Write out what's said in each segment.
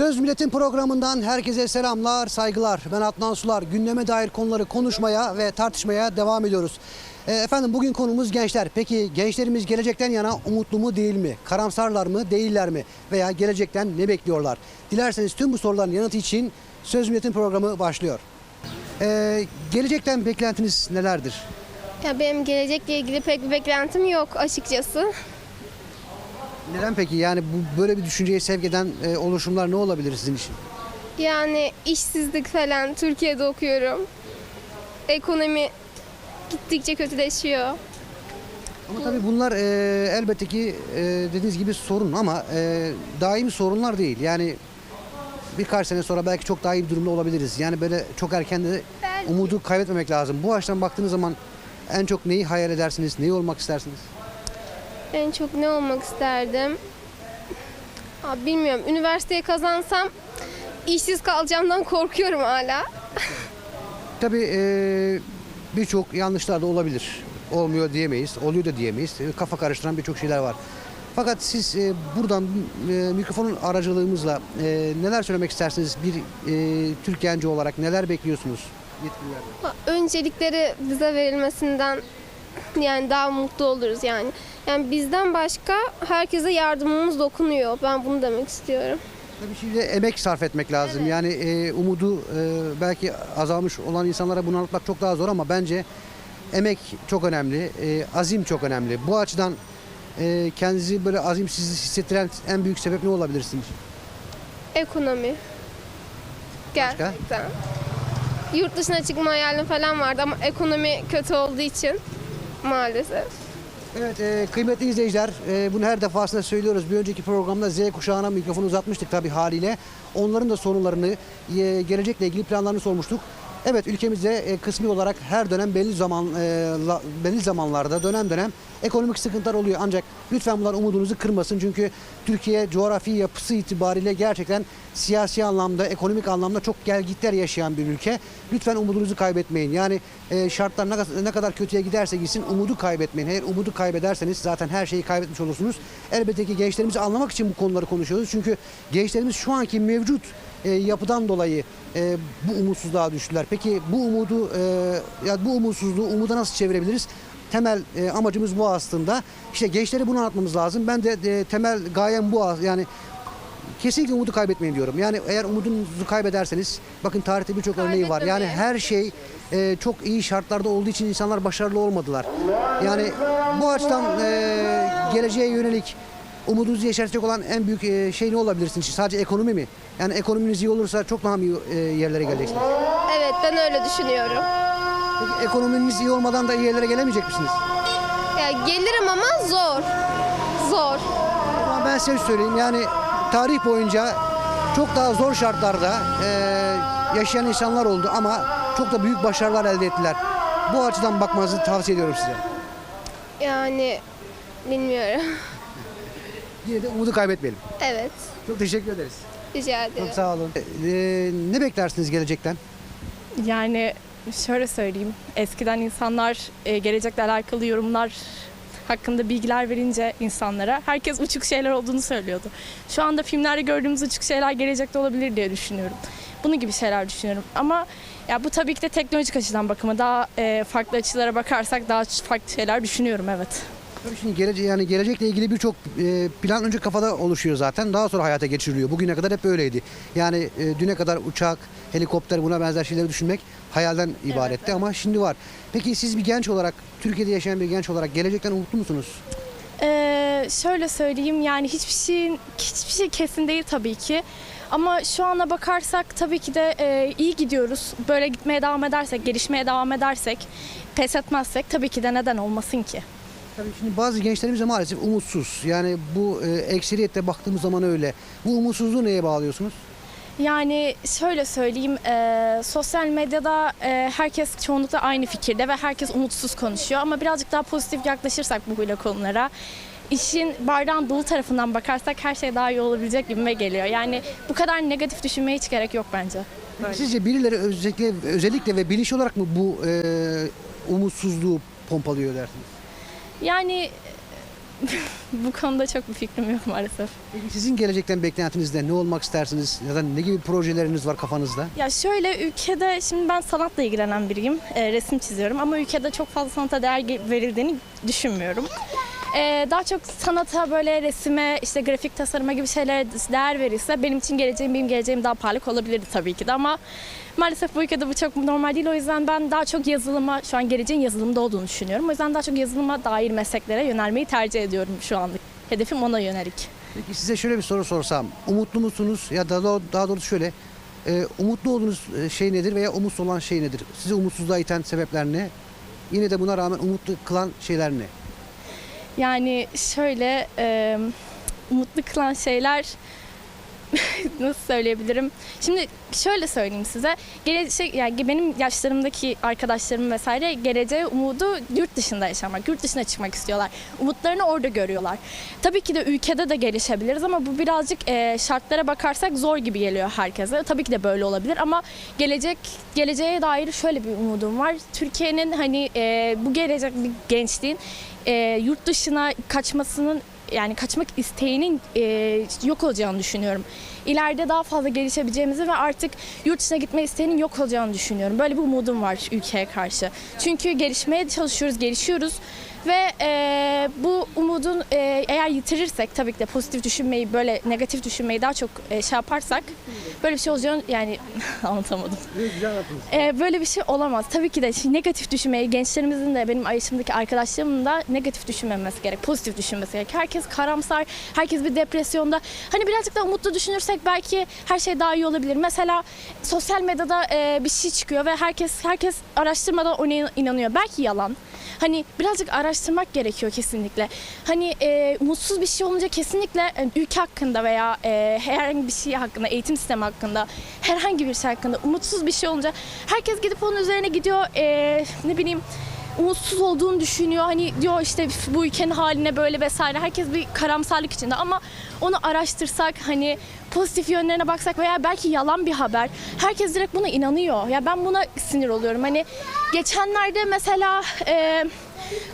Söz Milletin programından herkese selamlar, saygılar. Ben Adnan Sular. Gündeme dair konuları konuşmaya ve tartışmaya devam ediyoruz. E, Efendim bugün konumuz gençler. Peki gençlerimiz gelecekten yana umutlu mu değil mi? Karamsarlar mı değiller mi? Veya gelecekten ne bekliyorlar? Dilerseniz tüm bu soruların yanıtı için Söz Milletin programı başlıyor. E, gelecekten beklentiniz nelerdir? Ya benim gelecekle ilgili pek bir beklentim yok açıkçası. Neden peki? Yani bu böyle bir düşünceye sevk eden e, oluşumlar ne olabilir sizin için? Yani işsizlik falan Türkiye'de okuyorum. Ekonomi gittikçe kötüleşiyor. Ama tabii bunlar e, elbette ki e, dediğiniz gibi sorun ama e, daimi sorunlar değil. Yani birkaç sene sonra belki çok daha iyi bir durumda olabiliriz. Yani böyle çok erken de umudu kaybetmemek lazım. Bu açıdan baktığınız zaman en çok neyi hayal edersiniz, neyi olmak istersiniz? En çok ne olmak isterdim? Abi bilmiyorum. Üniversiteyi kazansam işsiz kalacağımdan korkuyorum hala. Tabii e, birçok yanlışlar da olabilir. Olmuyor diyemeyiz, oluyor da diyemeyiz. E, Kafa karıştıran birçok şeyler var. Fakat siz e, buradan e, mikrofonun aracılığımızla e, neler söylemek istersiniz? Bir e, Türk genci olarak neler bekliyorsunuz yetkililerden? Öncelikleri bize verilmesinden yani daha mutlu oluruz yani. Yani bizden başka herkese yardımımız dokunuyor. Ben bunu demek istiyorum. Tabii şimdi emek sarf etmek lazım. Yani e, umudu e, belki azalmış olan insanlara bunu anlatmak çok daha zor ama bence emek çok önemli, e, azim çok önemli. Bu açıdan e, kendinizi böyle azimsiz hissettiren en büyük sebep ne olabilir sizin için? Ekonomi. Gerçekten. Yurt dışına çıkma hayalim falan vardı ama ekonomi kötü olduğu için maalesef. Evet e, kıymetli izleyiciler e, bunu her defasında söylüyoruz. Bir önceki programda Z kuşağına mikrofonu uzatmıştık tabii haliyle. Onların da sorunlarını, e, gelecekle ilgili planlarını sormuştuk. Evet ülkemizde e, kısmi olarak her dönem belli zaman e, la- belli zamanlarda dönem dönem ekonomik sıkıntılar oluyor. Ancak lütfen bunlar umudunuzu kırmasın. Çünkü Türkiye coğrafi yapısı itibariyle gerçekten siyasi anlamda, ekonomik anlamda çok gelgitler yaşayan bir ülke. Lütfen umudunuzu kaybetmeyin. Yani e, şartlar ne, ne kadar kötüye giderse gitsin umudu kaybetmeyin. Eğer umudu kaybederseniz zaten her şeyi kaybetmiş olursunuz. Elbette ki gençlerimizi anlamak için bu konuları konuşuyoruz. Çünkü gençlerimiz şu anki mevcut e, yapıdan dolayı e, bu umutsuzluğa düştüler. Peki bu umudu, e, ya bu umutsuzluğu umuda nasıl çevirebiliriz? Temel e, amacımız bu aslında. İşte gençlere bunu anlatmamız lazım. Ben de e, temel gayem bu. Yani kesinlikle umudu kaybetmeyin diyorum. Yani eğer umudunuzu kaybederseniz bakın tarihte birçok örneği var. Yani her şey e, çok iyi şartlarda olduğu için insanlar başarılı olmadılar. Yani bu açıdan e, geleceğe yönelik umudunuzu yeşertecek olan en büyük e, şey ne olabilir sizin için? Sadece ekonomi mi? Yani ekonominiz iyi olursa çok daha iyi e, yerlere geleceksiniz. Evet ben öyle düşünüyorum. Peki ekonominiz iyi olmadan da iyi yerlere gelemeyecek misiniz? Ya gelirim ama zor. Zor. Ama ben size söyleyeyim yani tarih boyunca çok daha zor şartlarda e, yaşayan insanlar oldu ama çok da büyük başarılar elde ettiler. Bu açıdan bakmanızı tavsiye ediyorum size. Yani bilmiyorum. Yine de umudu kaybetmeyelim. Evet. Çok teşekkür ederiz. Rica ederim. Çok sağ olun. E, ne beklersiniz gelecekten? Yani şöyle söyleyeyim. Eskiden insanlar e, gelecekle alakalı yorumlar hakkında bilgiler verince insanlara herkes uçuk şeyler olduğunu söylüyordu. Şu anda filmlerde gördüğümüz uçuk şeyler gelecekte olabilir diye düşünüyorum. Bunun gibi şeyler düşünüyorum. Ama ya bu tabii ki de teknolojik açıdan bakımı daha e, farklı açılara bakarsak daha farklı şeyler düşünüyorum evet. Tabii şimdi gelece yani gelecekle ilgili birçok e, plan önce kafada oluşuyor zaten. Daha sonra hayata geçiriliyor. Bugüne kadar hep öyleydi. Yani e, düne kadar uçak, helikopter buna benzer şeyleri düşünmek hayalden ibaretti ama şimdi var. Peki siz bir genç olarak, Türkiye'de yaşayan bir genç olarak gelecekten umutlu musunuz? Ee, şöyle söyleyeyim yani hiçbir şeyin hiçbir şey kesin değil tabii ki. Ama şu ana bakarsak tabii ki de e, iyi gidiyoruz. Böyle gitmeye devam edersek, gelişmeye devam edersek, pes etmezsek tabii ki de neden olmasın ki? Tabii şimdi bazı gençlerimiz de maalesef umutsuz. Yani bu e, ekseriyette baktığımız zaman öyle. Bu umutsuzluğu neye bağlıyorsunuz? Yani şöyle söyleyeyim, e, sosyal medyada e, herkes çoğunlukla aynı fikirde ve herkes umutsuz konuşuyor. Ama birazcık daha pozitif yaklaşırsak bu böyle konulara, işin bardağın dolu tarafından bakarsak her şey daha iyi olabilecek gibime geliyor. Yani bu kadar negatif düşünmeye hiç gerek yok bence. Sizce birileri özellikle, özellikle ve bilinçli olarak mı bu e, umutsuzluğu pompalıyor dersiniz? Yani bu konuda çok bir fikrim yok maalesef. Peki sizin gelecekten beklentiniz ne? Olmak istersiniz? Ya da ne gibi projeleriniz var kafanızda? Ya şöyle ülkede şimdi ben sanatla ilgilenen biriyim. E, resim çiziyorum ama ülkede çok fazla sanata değer verildiğini düşünmüyorum. E, daha çok sanata böyle resime işte grafik tasarıma gibi şeylere değer verirse benim için geleceğim benim geleceğim daha parlak olabilirdi tabii ki de ama maalesef bu ülkede bu çok normal değil o yüzden ben daha çok yazılıma şu an geleceğin yazılımda olduğunu düşünüyorum. O yüzden daha çok yazılıma dair mesleklere yönelmeyi tercih ediyorum şu anlık. Hedefim ona yönelik. Peki size şöyle bir soru sorsam. Umutlu musunuz? Ya da daha, daha doğrusu şöyle. e, umutlu olduğunuz e, şey nedir veya umutsuz olan şey nedir? Sizi umutsuzluğa iten sebepler ne? Yine de buna rağmen umutlu kılan şeyler ne? Yani şöyle e, umutlu kılan şeyler nasıl söyleyebilirim? Şimdi şöyle söyleyeyim size. Gelecek yani benim yaşlarımdaki arkadaşlarım vesaire geleceğe umudu yurt dışında yaşamak, yurt dışına çıkmak istiyorlar. Umutlarını orada görüyorlar. Tabii ki de ülkede de gelişebiliriz ama bu birazcık e, şartlara bakarsak zor gibi geliyor herkese. Tabii ki de böyle olabilir ama gelecek geleceğe dair şöyle bir umudum var. Türkiye'nin hani e, bu gelecek bir gençliğin e, yurt dışına kaçmasının yani kaçmak isteğinin e, yok olacağını düşünüyorum. İleride daha fazla gelişebileceğimizi ve artık yurt dışına gitme isteğinin yok olacağını düşünüyorum. Böyle bir umudum var ülkeye karşı. Çünkü gelişmeye çalışıyoruz, gelişiyoruz ve e, bu umudun e, eğer yitirirsek tabii ki de pozitif düşünmeyi böyle negatif düşünmeyi daha çok e, şey yaparsak böyle bir şey olacağını yani anlatamadım. Ee, böyle bir şey olamaz. Tabii ki de şimdi negatif düşünmeyi gençlerimizin de benim yaşımdaki arkadaşlarımın da negatif düşünmemesi gerek. Pozitif düşünmesi gerek. Herkes karamsar, herkes bir depresyonda. Hani birazcık daha umutlu düşünürsek belki her şey daha iyi olabilir. Mesela sosyal medyada e, bir şey çıkıyor ve herkes herkes araştırmadan ona inanıyor. Belki yalan. Hani birazcık araştırmak gerekiyor kesinlikle. Hani e, umutsuz bir şey olunca kesinlikle e, ülke hakkında veya e, herhangi bir şey hakkında, eğitim sistemi hakkında, herhangi bir şey hakkında umutsuz bir şey olunca herkes gidip onun üzerine gidiyor. e, ne bileyim umutsuz olduğunu düşünüyor. Hani diyor işte bu ülkenin haline böyle vesaire. Herkes bir karamsarlık içinde ama onu araştırsak hani pozitif yönlerine baksak veya belki yalan bir haber. Herkes direkt buna inanıyor. Ya ben buna sinir oluyorum. Hani geçenlerde mesela e,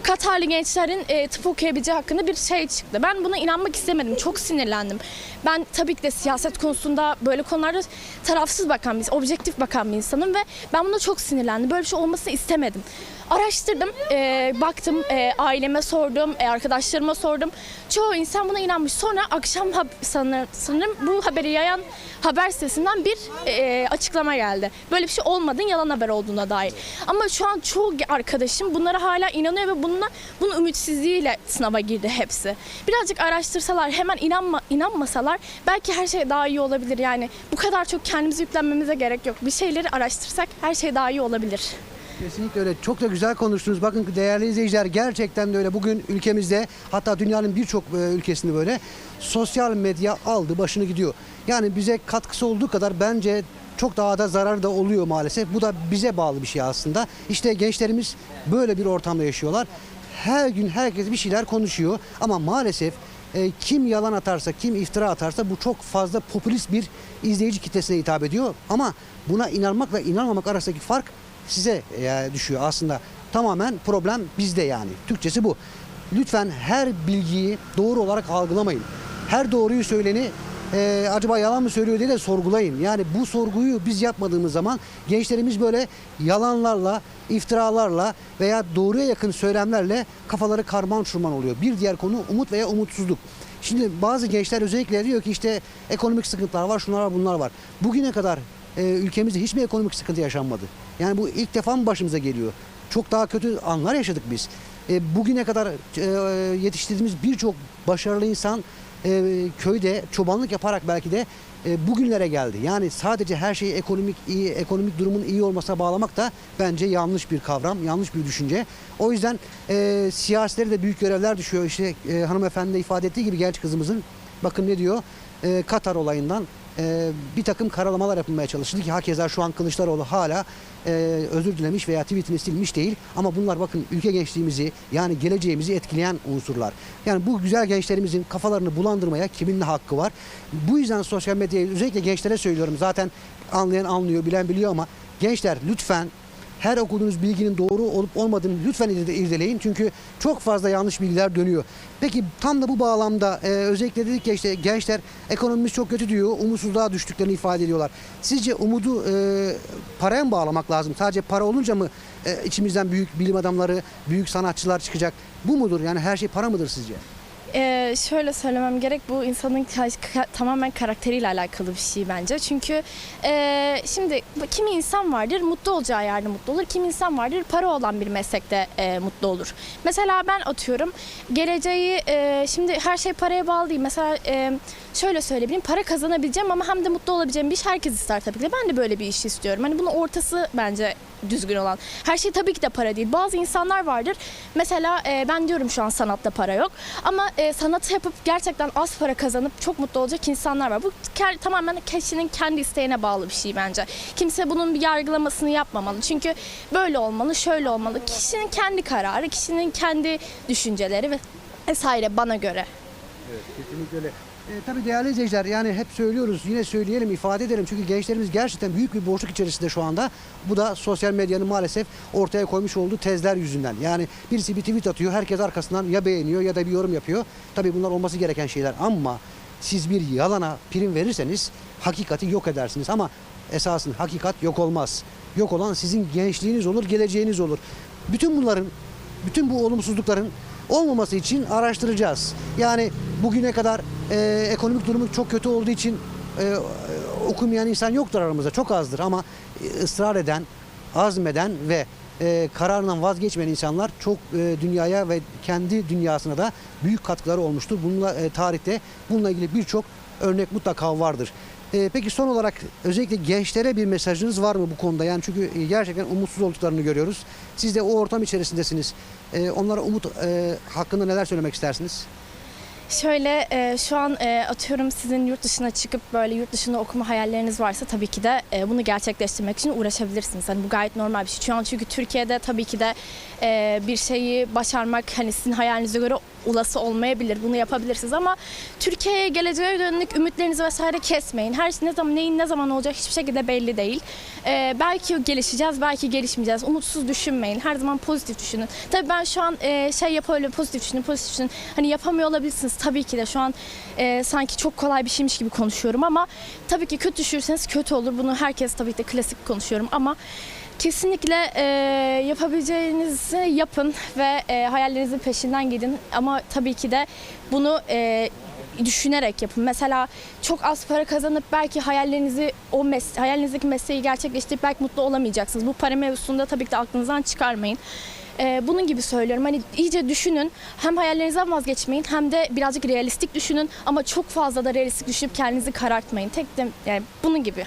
Katarlı gençlerin e, tıp okuyabileceği hakkında bir şey çıktı. Ben buna inanmak istemedim. Çok sinirlendim. Ben tabii ki de siyaset konusunda böyle konularda tarafsız bakan bir, objektif bakan bir insanım ve ben buna çok sinirlendim. Böyle bir şey olmasını istemedim. Araştırdım, e, baktım, e, aileme sordum, e, arkadaşlarıma sordum. Çoğu insan buna inanmış. Sonra akşam sanır, sanırım bu haberi yayan haber sitesinden bir e, açıklama geldi. Böyle bir şey olmadığın yalan haber olduğuna dair. Ama şu an çoğu arkadaşım bunlara hala inanıyor ve bununla bunun ümitsizliğiyle sınava girdi hepsi. Birazcık araştırsalar, hemen inanma, inanmasalar belki her şey daha iyi olabilir. Yani bu kadar çok kendimizi yüklenmemize gerek yok. Bir şeyleri araştırsak her şey daha iyi olabilir. Kesinlikle öyle. Çok da güzel konuştunuz. Bakın değerli izleyiciler gerçekten de öyle. Bugün ülkemizde hatta dünyanın birçok e, ülkesinde böyle sosyal medya aldı başını gidiyor. Yani bize katkısı olduğu kadar bence çok daha da zarar da oluyor maalesef. Bu da bize bağlı bir şey aslında. İşte gençlerimiz böyle bir ortamda yaşıyorlar. Her gün herkes bir şeyler konuşuyor ama maalesef e, kim yalan atarsa, kim iftira atarsa bu çok fazla popülist bir izleyici kitlesine hitap ediyor. Ama buna inanmakla inanmamak arasındaki fark size e, düşüyor aslında. Tamamen problem bizde yani. Türkçesi bu. Lütfen her bilgiyi doğru olarak algılamayın. Her doğruyu söyleni e, acaba yalan mı söylüyor diye de sorgulayın. Yani bu sorguyu biz yapmadığımız zaman gençlerimiz böyle yalanlarla, iftiralarla veya doğruya yakın söylemlerle kafaları karman çurman oluyor. Bir diğer konu umut veya umutsuzluk. Şimdi bazı gençler özellikle diyor ki işte ekonomik sıkıntılar var, şunlar var, bunlar var. Bugüne kadar e, ülkemizde hiçbir ekonomik sıkıntı yaşanmadı. Yani bu ilk defa mı başımıza geliyor? Çok daha kötü anlar yaşadık biz. E, bugüne kadar e, yetiştirdiğimiz birçok başarılı insan e, köyde çobanlık yaparak belki de e, bugünlere geldi. Yani sadece her şeyi ekonomik iyi, ekonomik durumun iyi olmasına bağlamak da bence yanlış bir kavram, yanlış bir düşünce. O yüzden e, siyasilere de büyük görevler düşüyor. İşte e, hanımefendi de ifade ettiği gibi genç kızımızın bakın ne diyor? E, Katar olayından e, bir takım karalamalar yapılmaya çalışıldı ki hakeza şu an Kılıçdaroğlu hala e, özür dilemiş veya tweetini silmiş değil. Ama bunlar bakın ülke gençliğimizi yani geleceğimizi etkileyen unsurlar. Yani bu güzel gençlerimizin kafalarını bulandırmaya kimin ne hakkı var? Bu yüzden sosyal medyayı özellikle gençlere söylüyorum. Zaten anlayan anlıyor, bilen biliyor ama gençler lütfen her okuduğunuz bilginin doğru olup olmadığını lütfen irde- irdeleyin. Çünkü çok fazla yanlış bilgiler dönüyor. Peki tam da bu bağlamda e, özellikle dedik ya işte gençler ekonomimiz çok kötü diyor. Umutsuzluğa düştüklerini ifade ediyorlar. Sizce umudu e, paraya mı bağlamak lazım? Sadece para olunca mı e, içimizden büyük bilim adamları, büyük sanatçılar çıkacak? Bu mudur? Yani her şey para mıdır sizce? Ee, şöyle söylemem gerek bu insanın ka- ka- tamamen karakteriyle alakalı bir şey bence. Çünkü e, şimdi kimi insan vardır mutlu olacağı yerde mutlu olur. Kimi insan vardır para olan bir meslekte e, mutlu olur. Mesela ben atıyorum geleceği e, şimdi her şey paraya bağlı değil. Mesela e, şöyle söyleyebilirim para kazanabileceğim ama hem de mutlu olabileceğim bir iş herkes ister tabii ki de. Ben de böyle bir iş istiyorum. Hani bunun ortası bence düzgün olan. Her şey tabii ki de para değil. Bazı insanlar vardır. Mesela e, ben diyorum şu an sanatta para yok. Ama e, sanatı yapıp gerçekten az para kazanıp çok mutlu olacak insanlar var. Bu ke- tamamen kişinin kendi isteğine bağlı bir şey bence. Kimse bunun bir yargılamasını yapmamalı. Çünkü böyle olmalı, şöyle olmalı. Kişinin kendi kararı, kişinin kendi düşünceleri ve vesaire bana göre. Evet, kesinlikle öyle. E, tabii değerli izleyiciler yani hep söylüyoruz yine söyleyelim ifade edelim çünkü gençlerimiz gerçekten büyük bir boşluk içerisinde şu anda. Bu da sosyal medyanın maalesef ortaya koymuş olduğu tezler yüzünden. Yani birisi bir tweet atıyor herkes arkasından ya beğeniyor ya da bir yorum yapıyor. Tabii bunlar olması gereken şeyler ama siz bir yalana prim verirseniz hakikati yok edersiniz ama esasın hakikat yok olmaz. Yok olan sizin gençliğiniz olur, geleceğiniz olur. Bütün bunların bütün bu olumsuzlukların olmaması için araştıracağız. Yani bugüne kadar e, ekonomik durumu çok kötü olduğu için e, okumayan insan yoktur aramızda. Çok azdır ama e, ısrar eden, azmeden ve e, kararından vazgeçmeyen insanlar çok e, dünyaya ve kendi dünyasına da büyük katkıları olmuştur. Bununla e, tarihte bununla ilgili birçok örnek mutlaka vardır. E, peki son olarak özellikle gençlere bir mesajınız var mı bu konuda? Yani çünkü e, gerçekten umutsuz olduklarını görüyoruz. Siz de o ortam içerisindesiniz. E, onlara umut e, hakkında neler söylemek istersiniz? Şöyle e, şu an e, atıyorum sizin yurt dışına çıkıp böyle yurt dışında okuma hayalleriniz varsa tabii ki de e, bunu gerçekleştirmek için uğraşabilirsiniz. Hani bu gayet normal bir şey. Şu an çünkü Türkiye'de tabii ki de e, bir şeyi başarmak hani sizin hayalinize göre olası olmayabilir. Bunu yapabilirsiniz ama Türkiye'ye geleceğe dönük ümitlerinizi vesaire kesmeyin. Her şey ne zaman neyin ne zaman olacak hiçbir şekilde belli değil. E, belki gelişeceğiz, belki gelişmeyeceğiz. Umutsuz düşünmeyin. Her zaman pozitif düşünün. Tabii ben şu an e, şey yapabilirim, pozitif düşünün, pozitif düşünün. Hani yapamıyor olabilirsiniz tabii ki de şu an e, sanki çok kolay bir şeymiş gibi konuşuyorum ama tabii ki kötü düşünürseniz kötü olur. Bunu herkes tabii ki de klasik konuşuyorum ama kesinlikle e, yapabileceğinizi yapın ve e, hayallerinizin peşinden gidin. Ama tabii ki de bunu e, düşünerek yapın. Mesela çok az para kazanıp belki hayallerinizi o mes hayalinizdeki mesleği gerçekleştirip belki mutlu olamayacaksınız. Bu para mevzusunda tabii ki de aklınızdan çıkarmayın. Ee, bunun gibi söylüyorum. Hani iyice düşünün. Hem hayallerinizden vazgeçmeyin hem de birazcık realistik düşünün ama çok fazla da realistik düşünüp kendinizi karartmayın. Tek de yani bunun gibi.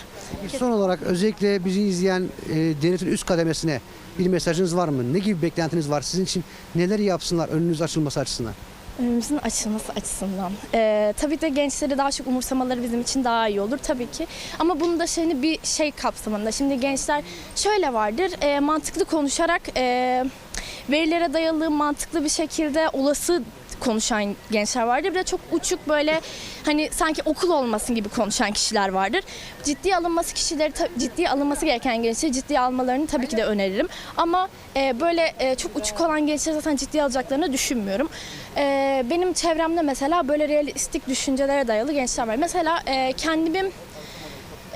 Son olarak özellikle bizi izleyen e, devletin üst kademesine bir mesajınız var mı? Ne gibi beklentiniz var? Sizin için neler yapsınlar önünüz açılması açısından? önümüzün açılması açısından. Ee, tabii de gençleri daha çok umursamaları bizim için daha iyi olur tabii ki. Ama bunu da şeyini bir şey kapsamında. Şimdi gençler şöyle vardır. e, mantıklı konuşarak e, verilere dayalı mantıklı bir şekilde olası konuşan gençler vardır. Bir de çok uçuk böyle hani sanki okul olmasın gibi konuşan kişiler vardır. Ciddiye alınması kişileri ciddiye alınması gereken gençleri ciddiye almalarını tabii ki de öneririm. Ama e, böyle e, çok uçuk olan gençleri zaten ciddiye alacaklarını düşünmüyorum. E, benim çevremde mesela böyle realistik düşüncelere dayalı gençler var. Mesela e, kendimi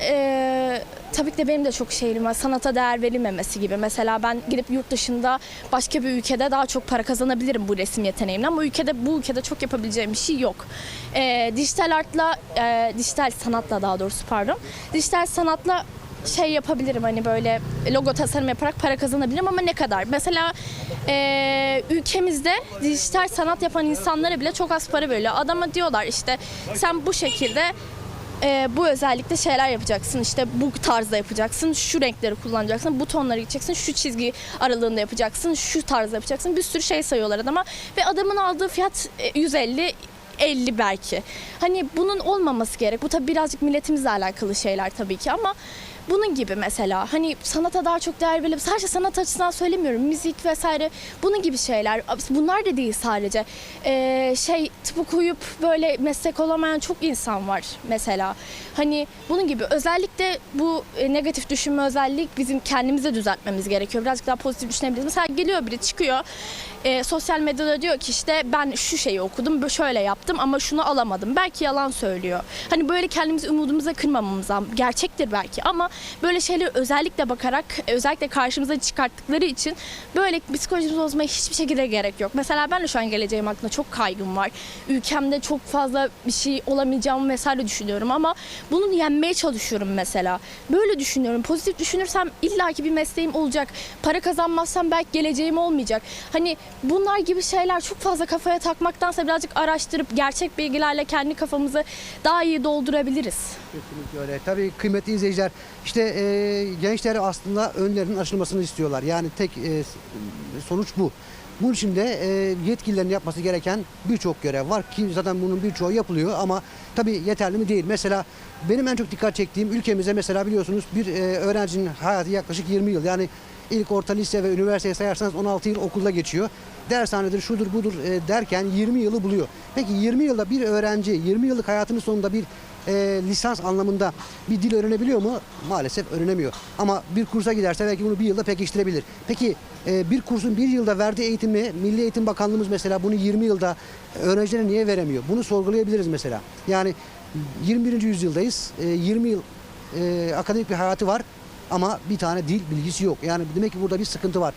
ee, tabii ki de benim de çok şeyim var. Sanata değer verilmemesi gibi. Mesela ben gidip yurt dışında başka bir ülkede daha çok para kazanabilirim bu resim yeteneğimle ama ülkede bu ülkede çok yapabileceğim bir şey yok. Ee, dijital artla, e, dijital sanatla daha doğrusu pardon. Dijital sanatla şey yapabilirim hani böyle logo tasarım yaparak para kazanabilirim ama ne kadar? Mesela e, ülkemizde dijital sanat yapan insanlara bile çok az para veriliyor. Adama diyorlar işte sen bu şekilde e, bu özellikle şeyler yapacaksın işte bu tarzda yapacaksın şu renkleri kullanacaksın bu tonları gideceksin şu çizgi aralığında yapacaksın şu tarzda yapacaksın bir sürü şey sayıyorlar adama ve adamın aldığı fiyat e, 150 50 belki. Hani bunun olmaması gerek. Bu tabii birazcık milletimizle alakalı şeyler tabii ki ama Bunun gibi mesela hani sanata daha çok değer verelim. Sadece sanat açısından söylemiyorum. Müzik vesaire bunun gibi şeyler. Bunlar da değil sadece. Ee, şey tıp okuyup böyle meslek olamayan çok insan var mesela. Hani bunun gibi özellikle bu e, negatif düşünme özellik bizim kendimize düzeltmemiz gerekiyor. Birazcık daha pozitif düşünebiliriz. Mesela geliyor biri çıkıyor e, sosyal medyada diyor ki işte ben şu şeyi okudum, şöyle yaptım ama şunu alamadım. Belki yalan söylüyor. Hani böyle kendimizi umudumuza kırmamamız lazım. Gerçektir belki ama böyle şeyleri özellikle bakarak, özellikle karşımıza çıkarttıkları için böyle psikolojimizi bozmaya hiçbir şekilde gerek yok. Mesela ben de şu an geleceğim hakkında çok kaygım var. Ülkemde çok fazla bir şey olamayacağımı vesaire düşünüyorum ama bunu yenmeye çalışıyorum mesela. Böyle düşünüyorum. Pozitif düşünürsem illaki bir mesleğim olacak. Para kazanmazsam belki geleceğim olmayacak. Hani bunlar gibi şeyler çok fazla kafaya takmaktansa birazcık araştırıp gerçek bilgilerle kendi kafamızı daha iyi doldurabiliriz. Kesinlikle öyle. Tabii kıymetli izleyiciler işte e, gençler aslında önlerinin açılmasını istiyorlar. Yani tek e, sonuç bu. Bunun için de e, yetkililerin yapması gereken birçok görev var ki zaten bunun birçoğu yapılıyor ama tabii yeterli mi değil. Mesela benim en çok dikkat çektiğim ülkemizde mesela biliyorsunuz bir e, öğrencinin hayatı yaklaşık 20 yıl. Yani ilk orta lise ve üniversiteye sayarsanız 16 yıl okulda geçiyor. Dershanedir, şudur budur e, derken 20 yılı buluyor. Peki 20 yılda bir öğrenci 20 yıllık hayatının sonunda bir e, lisans anlamında bir dil öğrenebiliyor mu? Maalesef öğrenemiyor. Ama bir kursa giderse belki bunu bir yılda pekiştirebilir. Peki e, bir kursun bir yılda verdiği eğitimi Milli Eğitim Bakanlığımız mesela bunu 20 yılda öğrencilere niye veremiyor? Bunu sorgulayabiliriz mesela. Yani 21. yüzyıldayız. E, 20 yıl e, akademik bir hayatı var ama bir tane dil bilgisi yok. Yani demek ki burada bir sıkıntı var.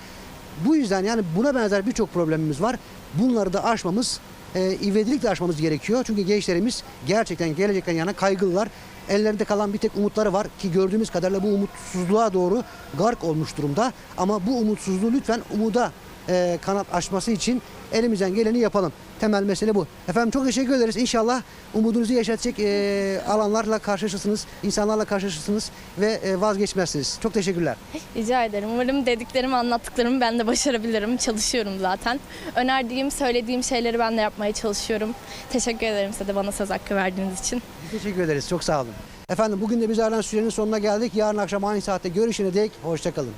Bu yüzden yani buna benzer birçok problemimiz var. Bunları da aşmamız, e, ivedilikle aşmamız gerekiyor. Çünkü gençlerimiz gerçekten gelecekten yana kaygılılar. Ellerinde kalan bir tek umutları var ki gördüğümüz kadarıyla bu umutsuzluğa doğru gark olmuş durumda. Ama bu umutsuzluğu lütfen umuda e, kanat açması için elimizden geleni yapalım. Temel mesele bu. Efendim çok teşekkür ederiz. İnşallah umudunuzu yaşatacak e, alanlarla karşılaşırsınız, insanlarla karşılaşırsınız ve e, vazgeçmezsiniz. Çok teşekkürler. Rica ederim. Umarım dediklerimi, anlattıklarımı ben de başarabilirim. Çalışıyorum zaten. Önerdiğim, söylediğim şeyleri ben de yapmaya çalışıyorum. Teşekkür ederim size de bana söz hakkı verdiğiniz için. Teşekkür ederiz. Çok sağ olun. Efendim bugün de biz ayrılan sürenin sonuna geldik. Yarın akşam aynı saatte görüşene dek hoşçakalın.